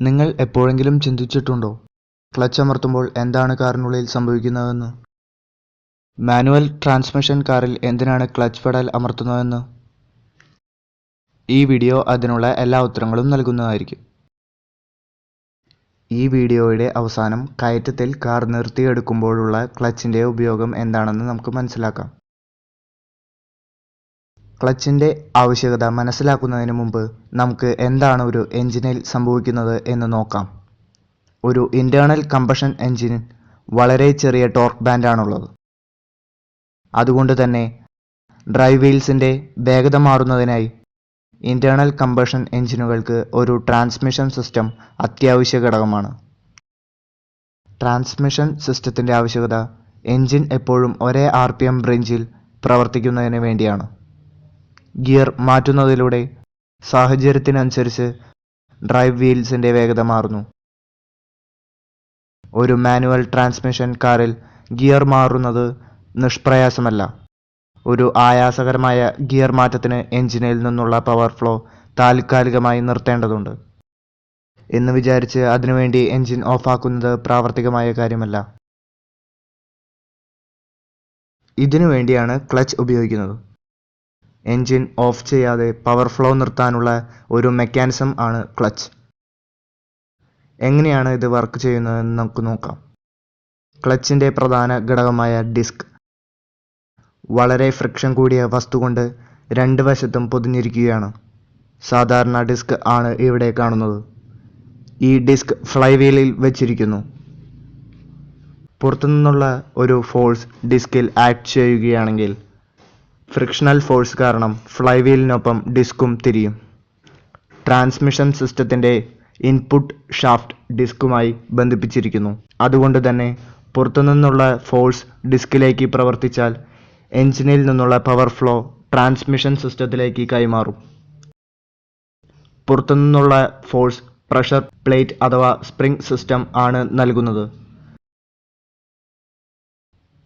നിങ്ങൾ എപ്പോഴെങ്കിലും ചിന്തിച്ചിട്ടുണ്ടോ? ക്ലച്ച് അമർത്തുമ്പോൾ എന്താണ് കാറിനുള്ളിൽ സംഭവിക്കുന്നതെന്ന്? മാനുവൽ ട്രാൻസ്മിഷൻ കാറിൽ എന്തിനാണ് ക്ലച്ച് പെഡൽ അമർത്തുന്നതെന്ന്? ഈ വീഡിയോ അതിനുള്ള എല്ലാ ഉത്തരങ്ങളും നൽകുന്നതായിരിക്കും. ഈ വീഡിയോയുടെ അവസാനം കയറ്റത്തിൽ കാർ നിർത്തിയെടുക്കുമ്പോഴുള്ള ക്ലച്ചിന്റെ ഉപയോഗം എന്താണെന്ന് നമുക്ക് മനസ്സിലാക്കാം. ക്ലച്ചിന്റെ ആവശ്യകത മനസ്സിലാക്കുന്നതിന് മുമ്പ് നമുക്ക് എന്താണ് ഒരു എഞ്ചിനിൽ സംഭവിക്കുന്നത് എന്ന് നോക്കാം. ഒരു ഇന്റേണൽ കമ്പഷൻ എഞ്ചിൻ വളരെ ചെറിയ ടോർക്ക് ബാൻഡാണുള്ളത് അതുകൊണ്ട് തന്നെ ഡ്രൈവ് വീൽസിന്റെ വേഗത മാറുന്നതിനായി ഇന്റേണൽ കമ്പഷൻ എഞ്ചിനുകൾക്ക് ഒരു ട്രാൻസ്മിഷൻ സിസ്റ്റം അത്യാവശ്യ ഘടകമാണ്. ട്രാൻസ്മിഷൻ സിസ്റ്റത്തിന്റെ ആവശ്യകത എഞ്ചിൻ എപ്പോഴും ഒരേ ആർ പി എം റേഞ്ചിൽ പ്രവർത്തിക്കുന്നതിന് വേണ്ടിയാണ്. ഗിയർ മാറ്റുന്നതിലൂടെ സാഹചര്യത്തിനനുസരിച്ച് ഡ്രൈവ് വീൽസിന്റെ വേഗത മാറുന്നു. ഒരു മാനുവൽ ട്രാൻസ്മിഷൻ കാറിൽ ഗിയർ മാറുന്നത് നിഷ്പ്രയാസമല്ല. ഒരു ആയാസകരമായ ഗിയർ മാറ്റത്തിന് എഞ്ചിനിൽ നിന്നുള്ള പവർ ഫ്ലോ താൽക്കാലികമായി നിർത്തേണ്ടതുണ്ട്. എന്ന് വിചാരിച്ച് അതിനുവേണ്ടി എഞ്ചിൻ ഓഫാക്കുന്നത് പ്രാവർത്തികമായ കാര്യമല്ല. ഇതിനു വേണ്ടിയാണ് ക്ലച്ച് ഉപയോഗിക്കുന്നത്. എഞ്ചിൻ ഓഫ് ചെയ്യാതെ പവർ ഫ്ലോ നിർത്താനുള്ള ഒരു മെക്കാനിസം ആണ് ക്ലച്ച്. എങ്ങനെയാണ് ഇത് വർക്ക് ചെയ്യുന്നതെന്ന് നമുക്ക് നോക്കാം. ക്ലച്ചിന്റെ പ്രധാന ഘടകമായ ഡിസ്ക്. വളരെ ഫ്രിക്ഷൻ കൂടിയ വസ്തു കൊണ്ട് രണ്ട് വശത്തും പൊതിഞ്ഞിരിക്കുകയാണ്. സാധാരണ ഡിസ്ക് ആണ് ഇവിടെ കാണുന്നത്. ഈ ഡിസ്ക് ഫ്ലൈ ഫ്ലൈവീലിൽ വെച്ചിരിക്കുന്നു. പുറത്തുനിന്നുള്ള ഒരു ഫോഴ്സ് ഡിസ്കിൽ ആക്ട് ചെയ്യുകയാണെങ്കിൽ ഫ്രിക്ഷണൽ ഫോഴ്സ് കാരണം ഫ്ലൈവീലിനൊപ്പം ഡിസ്കും തിരിയും. ട്രാൻസ്മിഷൻ സിസ്റ്റത്തിന്റെ ഇൻപുട്ട് ഷാഫ്റ്റ് ഡിസ്കുമായി ബന്ധിപ്പിച്ചിരിക്കുന്നു. അതുകൊണ്ട് തന്നെ പുറത്തുനിന്നുള്ള ഫോഴ്സ് ഡിസ്കിലേക്ക് പ്രവർത്തിച്ചാൽ എഞ്ചിനിൽ നിന്നുള്ള പവർ ഫ്ലോ ട്രാൻസ്മിഷൻ സിസ്റ്റത്തിലേക്ക് കൈമാറും. പുറത്തുനിന്നുള്ള ഫോഴ്സ് പ്രഷർ പ്ലേറ്റ് അഥവാ സ്പ്രിംഗ് സിസ്റ്റം ആണ് നൽകുന്നത്.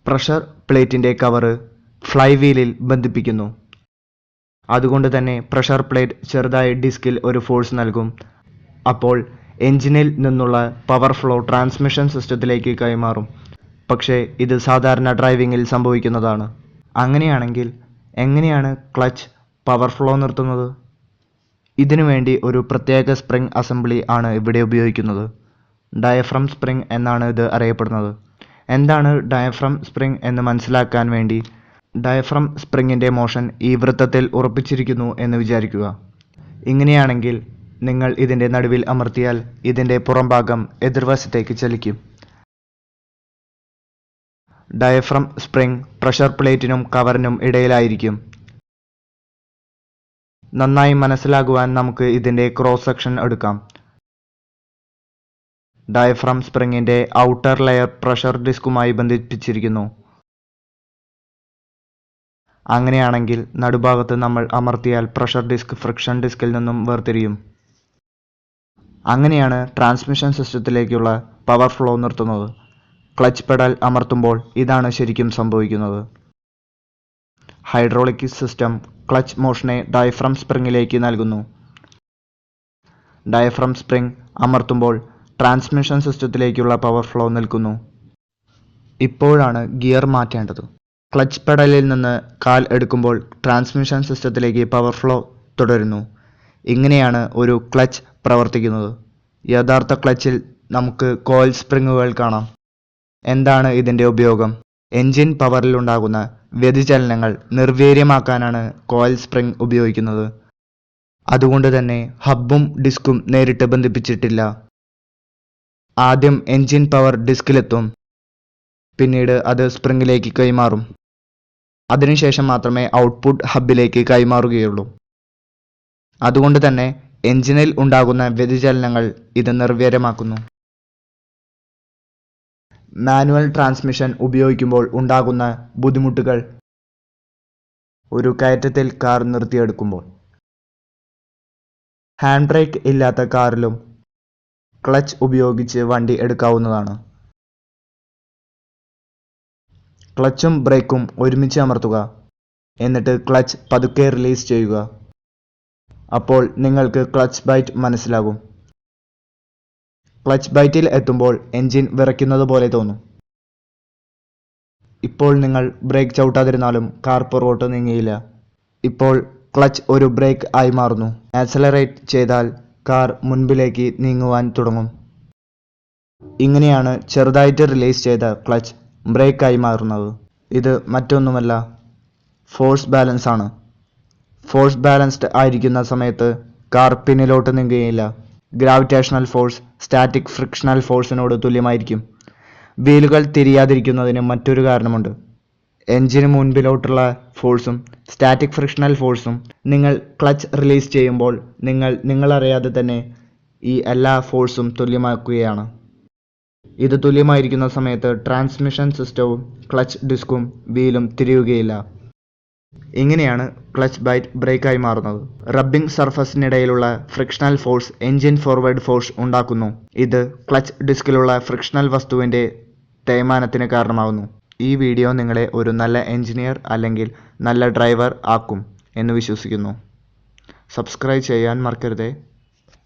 പ്രഷർ പ്ലേറ്റിന്റെ കവറ് ഫ്ലൈ വീലിൽ ബന്ധിപ്പിക്കുന്നു. അതുകൊണ്ട് തന്നെ പ്രഷർ പ്ലേറ്റ് ചെറുതായി ഡിസ്കിൽ ഒരു ഫോഴ്സ് നൽകും. അപ്പോൾ എഞ്ചിനിൽ നിന്നുള്ള പവർ ഫ്ലോ ട്രാൻസ്മിഷൻ സിസ്റ്റത്തിലേക്ക് കൈമാറും. പക്ഷേ ഇത് സാധാരണ ഡ്രൈവിങ്ങിൽ സംഭവിക്കുന്നതാണ്. അങ്ങനെയാണെങ്കിൽ എങ്ങനെയാണ് ക്ലച്ച് പവർ ഫ്ലോ നിർത്തുന്നത്? ഇതിനു വേണ്ടി ഒരു പ്രത്യേക സ്പ്രിംഗ് അസംബ്ലി ആണ് ഇവിടെ ഉപയോഗിക്കുന്നത്. ഡയഫ്രം സ്പ്രിംഗ് എന്നാണ് ഇത് അറിയപ്പെടുന്നത്. എന്താണ് ഡയഫ്രം സ്പ്രിംഗ് എന്ന് മനസ്സിലാക്കാൻ വേണ്ടി ഡയഫ്രം സ്പ്രിങ്ങിന്റെ മോഷൻ ഈ വൃത്തത്തിൽ ഉറപ്പിച്ചിരിക്കുന്നു എന്ന് വിചാരിക്കുക. ഇങ്ങനെയാണെങ്കിൽ നിങ്ങൾ ഇതിന്റെ നടുവിൽ അമർത്തിയാൽ ഇതിന്റെ പുറംഭാഗം എതിർവശത്തേക്ക് ചലിക്കും. ഡയഫ്രം സ്പ്രിംഗ് പ്രഷർ പ്ലേറ്റിനും കവറിനും ഇടയിലായിരിക്കും. നന്നായി മനസ്സിലാകുവാൻ നമുക്ക് ഇതിന്റെ ക്രോസ് സെക്ഷൻ എടുക്കാം. ഡയഫ്രം സ്പ്രിങ്ങിന്റെ ഔട്ടർ ലെയർ പ്രഷർ ഡിസ്കുമായി ബന്ധിപ്പിച്ചിരിക്കുന്നു. അങ്ങനെയാണെങ്കിൽ നടുഭാഗത്ത് നമ്മൾ അമർത്തിയാൽ പ്രഷർ ഡിസ്ക് ഫ്രിക്ഷൻ ഡിസ്കിൽ നിന്നും വേർതിരിയും. അങ്ങനെയാണ് ട്രാൻസ്മിഷൻ സിസ്റ്റത്തിലേക്കുള്ള പവർ ഫ്ലോ നിർത്തുന്നത്. ക്ലച്ച് പെഡൽ അമർത്തുമ്പോൾ ഇതാണ് ശരിക്കും സംഭവിക്കുന്നത്. ഹൈഡ്രോളിക് സിസ്റ്റം ക്ലച്ച് മോഷനെ ഡയഫ്രം സ്പ്രിങ്ങിലേക്ക് നൽകുന്നു. ഡയഫ്രം സ്പ്രിംഗ് അമർത്തുമ്പോൾ ട്രാൻസ്മിഷൻ സിസ്റ്റത്തിലേക്കുള്ള പവർ ഫ്ലോ നിൽക്കുന്നു. ഇപ്പോഴാണ് ഗിയർ മാറ്റേണ്ടത്. ക്ലച്ച് പെഡലിൽ നിന്ന് കാൽ എടുക്കുമ്പോൾ ട്രാൻസ്മിഷൻ സിസ്റ്റത്തിലേക്ക് പവർ ഫ്ലോ തുടരുന്നു. ഇങ്ങനെയാണ് ഒരു ക്ലച്ച് പ്രവർത്തിക്കുന്നത്. യഥാർത്ഥ ക്ലച്ചിൽ നമുക്ക് കോയിൽ സ്പ്രിങ്ങുകൾ കാണാം. എന്താണ് ഇതിന്റെ ഉപയോഗം? എൻജിൻ പവറിലുണ്ടാകുന്ന വ്യതിചലനങ്ങൾ നിർവീര്യമാക്കാനാണ് കോയിൽ സ്പ്രിംഗ് ഉപയോഗിക്കുന്നത്. അതുകൊണ്ട് തന്നെ ഹബ്ബും ഡിസ്കും നേരിട്ട് ബന്ധിപ്പിച്ചിട്ടില്ല. ആദ്യം എൻജിൻ പവർ ഡിസ്കിലെത്തും. പിന്നീട് അത് സ്പ്രിങ്ങിലേക്ക് കൈമാറും. അതിനുശേഷം മാത്രമേ ഔട്ട്പുട്ട് ഹബിലേക്ക് കൈമാറുകയുള്ളൂ. അതുകൊണ്ട് തന്നെ എഞ്ചിനിൽ ഉണ്ടാകുന്ന വ്യതിചലനങ്ങൾ ഇത് നിർവ്യരമാക്കുന്നു മാനുവൽ ട്രാൻസ്മിഷൻ ഉപയോഗിക്കുമ്പോൾ ഉണ്ടാകുന്ന ബുദ്ധിമുട്ടുകൾ. ഒരു കയറ്റത്തിൽ കാർ നിർത്തിയെടുക്കുമ്പോൾ. ഹാൻഡ് ബ്രേക്ക് ഇല്ലാത്ത കാറിലും ക്ലച്ച് ഉപയോഗിച്ച് വണ്ടി എടുക്കാവുന്നതാണ്. ക്ലച്ചും ബ്രേക്കും ഒരുമിച്ച് അമർത്തുക. എന്നിട്ട് ക്ലച്ച് പതുക്കെ റിലീസ് ചെയ്യുക. അപ്പോൾ നിങ്ങൾക്ക് ക്ലച്ച് ബൈറ്റ് മനസ്സിലാകും. ക്ലച്ച് ബൈറ്റിൽ എത്തുമ്പോൾ എൻജിൻ വിറയ്ക്കുന്നത് പോലെ തോന്നും. ഇപ്പോൾ നിങ്ങൾ ബ്രേക്ക് ചവിട്ടാതിരുന്നാലും കാർ പുറകോട്ട് നീങ്ങിയില്ല. ഇപ്പോൾ ക്ലച്ച് ഒരു ബ്രേക്ക് ആയി മാറുന്നു. ആക്സലറേറ്റ് ചെയ്താൽ കാർ മുൻപിലേക്ക് നീങ്ങുവാൻ തുടങ്ങും. ഇങ്ങനെയാണ് ചെറുതായിട്ട് റിലീസ് ചെയ്ത ക്ലച്ച്. ബ്രേക്കായി മാറുന്നത്. ഇത് മറ്റൊന്നുമല്ല ഫോഴ്സ് ബാലൻസ് ആണ്. ഫോഴ്സ് ബാലൻസ്ഡ് ആയിരിക്കുന്ന സമയത്ത് കാർ പിന്നിലോട്ട് നീങ്ങുകയില്ല. ഗ്രാവിറ്റേഷണൽ ഫോഴ്സ് സ്റ്റാറ്റിക് ഫ്രിക്ഷണൽ ഫോഴ്സിനോട് തുല്യമായിരിക്കും. വീലുകൾ തിരിയാതിരിക്കുന്നതിന് മറ്റൊരു കാരണമുണ്ട്. എഞ്ചിന് മുൻപിലോട്ടുള്ള ഫോഴ്സും സ്റ്റാറ്റിക് ഫ്രിക്ഷണൽ ഫോഴ്സും നിങ്ങൾ ക്ലച്ച് റിലീസ് ചെയ്യുമ്പോൾ നിങ്ങൾ നിങ്ങളറിയാതെ തന്നെ ഈ എല്ലാ ഫോഴ്സും തുല്യമാക്കുകയാണ്. ഇത് തുല്യമായിരിക്കുന്ന സമയത്ത് ട്രാൻസ്മിഷൻ സിസ്റ്റവും ക്ലച്ച് ഡിസ്കും വീലും തിരിയുകയില്ല. ഇങ്ങനെയാണ് ക്ലച്ച് ബൈറ്റ് ബ്രേക്കായി മാറുന്നത്. Rubbing സർഫസിനിടയിലുള്ള frictional force engine forward force ഉണ്ടാക്കുന്നു. ഇത് ക്ലച്ച് ഡിസ്കിലുള്ള ഫ്രിക്ഷണൽ വസ്തുവിന്റെ തേയ്മാനത്തിന് കാരണമാകുന്നു. ഈ വീഡിയോ നിങ്ങളെ ഒരു നല്ല എഞ്ചിനീയർ അല്ലെങ്കിൽ നല്ല ഡ്രൈവർ ആക്കും എന്ന് വിശ്വസിക്കുന്നു. സബ്സ്ക്രൈബ് ചെയ്യാൻ മറക്കരുതേ.